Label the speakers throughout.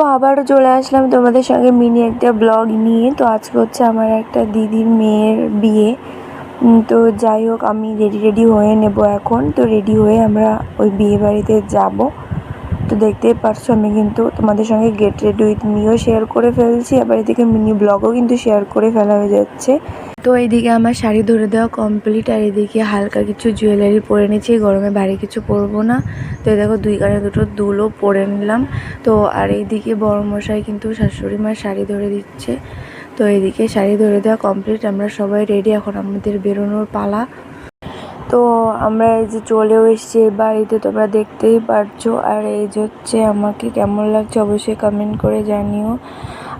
Speaker 1: তো আবারও চলে আসলাম তোমাদের সঙ্গে মিনি একটা ব্লগ নিয়ে। তো আজকে হচ্ছে আমার একটা দিদির মেয়ের বিয়ে। তো যাই হোক, আমি রেডি রেডি হয়ে নেব এখন। তো রেডি হয়ে আমরা ওই বিয়ে বাড়িতে যাব। তো দেখতেই পারছ, আমি কিন্তু তোমাদের সঙ্গে get ready with me share করে ফেলছি। আবার এদিকে মিনি ব্লগও কিন্তু শেয়ার করে ফেলা হয়ে যাচ্ছে। তো এইদিকে আমার শাড়ি ধরে দেওয়া কমপ্লিট আর এদিকে হালকা কিছু জুয়েলারি পরে নিয়েছি গরমে ভারী কিছু পরবো না। তো এই দেখো, দুই কানে দুটো দুলও পরে নিলাম। তো আর এইদিকে বড় মশাই কিন্তু শাশুড়ি মার শাড়ি ধরে দিচ্ছে। তো এইদিকে শাড়ি ধরে দেওয়া কমপ্লিট আমরা সবাই রেডি এখন আমাদের বেরোনোর পালা। তো আমরা এই যে চলেও এসেছি, এই বাড়িতে তোমরা দেখতেই পারছ। আর এই যে হচ্ছে, আমাকে কেমন লাগছে অবশ্যই কমেন্ট করে জানিও।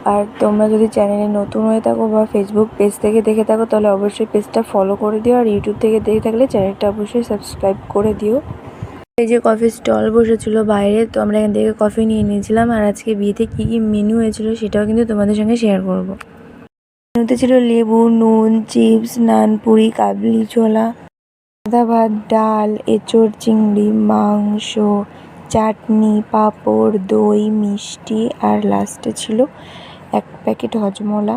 Speaker 1: আর তোমরা যদি চ্যানেলে নতুন হয়ে থাকো বা ফেসবুক পেজ থেকে দেখে থাকো, তাহলে অবশ্যই পেজটা ফলো করে দিও। আর ইউটিউব থেকে দেখে থাকলে চ্যানেলটা অবশ্যই সাবস্ক্রাইব করে দিও। এই যে কফি স্টল বসেছিল বাইরে, তো আমরা এখান থেকে কফি নিয়ে নিয়েছিলাম। আর আজকে বিয়েতে কী কী মেনু হয়েছিল সেটাও কিন্তু তোমাদের সঙ্গে শেয়ার করব। মেনুতে ছিল লেবু, নুন চিপস নান পুরি, কাবলি, ছোলা সাদা ভাত, ডাল, এঁচোড়, চিংড়ি, মাংস, চাটনি, পাঁপড়, দই, মিষ্টি, আর লাস্টে ছিল এক প্যাকেট হজমোলা।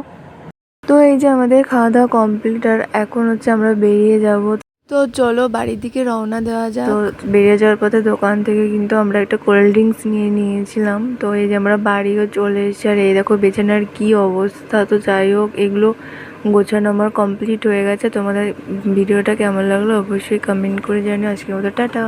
Speaker 1: তো এই যে আমাদের খাওয়া দাওয়া কমপ্লিট আর এখন হচ্ছে আমরা বেরিয়ে যাব। তো চলো বাড়ির দিকে রওনা দেওয়া যাক। তো বেরিয়ে যাওয়ার পথে দোকান থেকে কিন্তু আমরা একটা কোল্ড ড্রিঙ্কস নিয়ে নিয়েছিলাম। তো এই যে আমরা বাড়িও চলে এসেছি আর এই দেখো বেছানার কি অবস্থা। তো যাই হোক এগুলো গোছানো আমার কমপ্লিট হয়ে গেছে। তোমাদের ভিডিওটা কেমন লাগল অবশ্যই কমেন্ট করে জানিও। আজকের মতো টাটা।